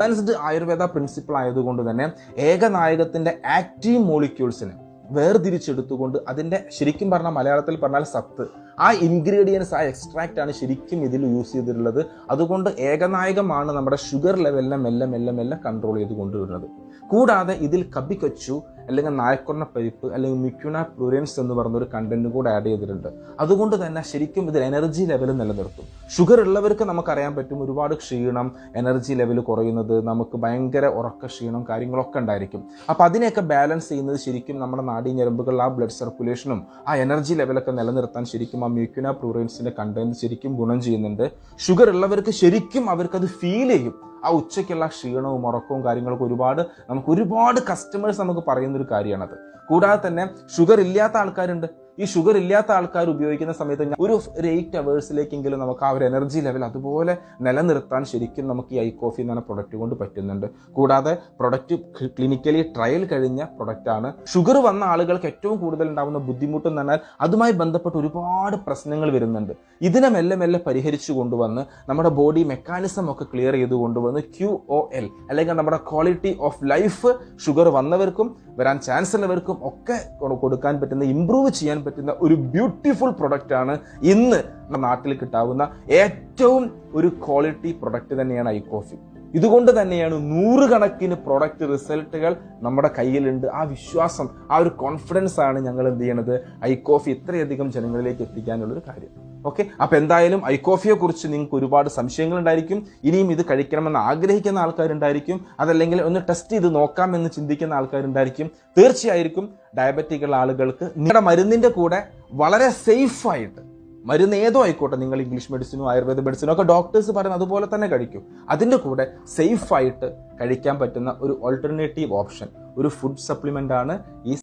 Balanced Ayurveda principle ആയതുകൊണ്ട് തന്നെ ഏകനായകത്തിന്റെ active മോളിക്യൂൾസിനെ വേർതിരിച്ചെടുത്തുകൊണ്ട് അതിന്റെ ശരിക്കും പറഞ്ഞാൽ മലയാളത്തിൽ പറഞ്ഞാൽ സത്ത് ആ ഇൻഗ്രീഡിയൻസ് ആ എക്സ്ട്രാക്റ്റ് ആണ് ശരിക്കും ഇതിൽ യൂസ് ചെയ്തിട്ടുള്ളത്. അതുകൊണ്ട് ഏകനായകമാണ് നമ്മുടെ ഷുഗർ ലെവലിനെ മെല്ലെ മെല്ലെ മെല്ലെ കൺട്രോൾ ചെയ്ത് കൊണ്ടുവരുന്നത്. കൂടാതെ ഇതിൽ കബിക്കച്ചു അല്ലെങ്കിൽ നായക്കൊന്ന പരിപ്പ് അല്ലെങ്കിൽ മിക്യുണ പ്ലൂറിയൻസ് എന്ന് പറഞ്ഞ ഒരു കണ്ടന്റും കൂടെ ആഡ് ചെയ്തിട്ടുണ്ട്. അതുകൊണ്ട് തന്നെ ശരിക്കും ഇതിൽ എനർജി ലെവൽ നിലനിർത്തും. ഷുഗർ ഉള്ളവർക്ക് നമുക്കറിയാൻ പറ്റും ഒരുപാട് ക്ഷീണം എനർജി ലെവൽ കുറയുന്നത് നമുക്ക് ഭയങ്കര ഉറക്ക ക്ഷീണം കാര്യങ്ങളൊക്കെ ഉണ്ടായിരിക്കും. അപ്പം അതിനെയൊക്കെ ബാലൻസ് ചെയ്യുന്നത് ശരിക്കും നമ്മുടെ നാടി ഞരമ്പുകൾ ആ ബ്ലഡ് സർക്കുലേഷനും ആ എനർജി ലെവലൊക്കെ നിലനിർത്താൻ ശരിക്കും ആ മ്യൂക്യുന പ്ലൂറിയൻസിന്റെ കണ്ടന്റ് ശരിക്കും ഗുണം ചെയ്യുന്നുണ്ട്. ഷുഗർ ഉള്ളവർക്ക് ശരിക്കും അവർക്കത് ഫീൽ ചെയ്യും. ആ ഉച്ചയ്ക്കുള്ള ക്ഷീണവും ഉറക്കവും കാര്യങ്ങളൊക്കെ ഒരുപാട് നമുക്ക് ഒരുപാട് കസ്റ്റമേഴ്സ് നമുക്ക് പറയുന്ന ഒരു കാര്യമാണത്. കൂടാതെ തന്നെ ഷുഗർ ഇല്ലാത്ത ആൾക്കാരുണ്ട്. ഈ ഷുഗർ ഇല്ലാത്ത ആൾക്കാർ ഉപയോഗിക്കുന്ന സമയത്ത് ഒരു ഒരു എയ്റ്റ് അവേഴ്സിലേക്കെങ്കിലും നമുക്ക് ആ ഒരു എനർജി ലെവൽ അതുപോലെ നിലനിർത്താൻ ശരിക്കും നമുക്ക് ഈ ഐ കോഫി എന്ന് പറഞ്ഞ പ്രൊഡക്റ്റ് കൊണ്ട് പറ്റുന്നുണ്ട്. കൂടാതെ പ്രൊഡക്റ്റ് ക്ലിനിക്കലി ട്രയൽ കഴിഞ്ഞ പ്രൊഡക്റ്റാണ് ഷുഗർ വന്ന ആളുകൾക്ക് ഏറ്റവും കൂടുതൽ ഉണ്ടാകുന്ന ബുദ്ധിമുട്ട് എന്ന് പറഞ്ഞാൽ അതുമായി ബന്ധപ്പെട്ട് ഒരുപാട് പ്രശ്നങ്ങൾ വരുന്നുണ്ട്. ഇതിനെ മെല്ലെ മെല്ലെ പരിഹരിച്ചു കൊണ്ടുവന്ന് നമ്മുടെ ബോഡി മെക്കാനിസം ഒക്കെ ക്ലിയർ ചെയ്ത് കൊണ്ടുവന്ന് ക്യു ഒ എൽ അല്ലെങ്കിൽ നമ്മുടെ ക്വാളിറ്റി ഓഫ് ലൈഫ് ഷുഗർ വന്നവർക്കും വരാൻ ചാൻസ് ഉള്ളവർക്കും ഒക്കെ കൊടുക്കാൻ പറ്റുന്ന ഇമ്പ്രൂവ് ചെയ്യാൻ പറ്റുന്ന ഒരു ബ്യൂട്ടിഫുൾ പ്രൊഡക്റ്റ് ആണ് ഇന്ന് നമ്മുടെ നാട്ടിൽ കിട്ടാവുന്ന ഏറ്റവും ഒരു ക്വാളിറ്റി പ്രൊഡക്റ്റ് തന്നെയാണ് ഐ കോഫി. ഇതുകൊണ്ട് തന്നെയാണ് നൂറുകണക്കിന് പ്രൊഡക്റ്റ് റിസൾട്ടുകൾ നമ്മുടെ കയ്യിലുണ്ട്. ആ വിശ്വാസം ആ ഒരു കോൺഫിഡൻസ് ആണ് ഞങ്ങൾ എന്ത് ചെയ്യണത്? ഐ കോഫി ഇത്രയധികം ജനങ്ങളിലേക്ക് എത്തിക്കാനുള്ളൊരു കാര്യം. ഓക്കെ അപ്പോൾ എന്തായാലും ഐ കോഫിയെ കുറിച്ച് നിങ്ങൾക്ക് ഒരുപാട് സംശയങ്ങൾ ഉണ്ടായിരിക്കും ഇനിയും ഇത് കഴിക്കണമെന്ന് ആഗ്രഹിക്കുന്ന ആൾക്കാരുണ്ടായിരിക്കും. അതല്ലെങ്കിൽ ഒന്ന് ടെസ്റ്റ് ചെയ്ത് നോക്കാമെന്ന് ചിന്തിക്കുന്ന ആൾക്കാരുണ്ടായിരിക്കും. തീർച്ചയായിരിക്കും ഡയബറ്റിക്കുള്ള ആളുകൾക്ക് നിങ്ങളുടെ മരുന്നിന്റെ കൂടെ വളരെ സേഫ് ആയിട്ട് മരുന്ന് ഏതോ ആയിക്കോട്ടെ നിങ്ങൾ ഇംഗ്ലീഷ് മെഡിസിനോ ആയുർവേദ മെഡിസിനോ ഒക്കെ ഡോക്ടേഴ്സ് പറയുന്നത് അതുപോലെ തന്നെ കഴിക്കും. അതിന്റെ കൂടെ സേഫായിട്ട് കഴിക്കാൻ പറ്റുന്ന ഒരു ഓൾട്ടർനേറ്റീവ് ഓപ്ഷൻ ഒരു ഫുഡ് സപ്ലിമെന്റ് ആണ് ഈ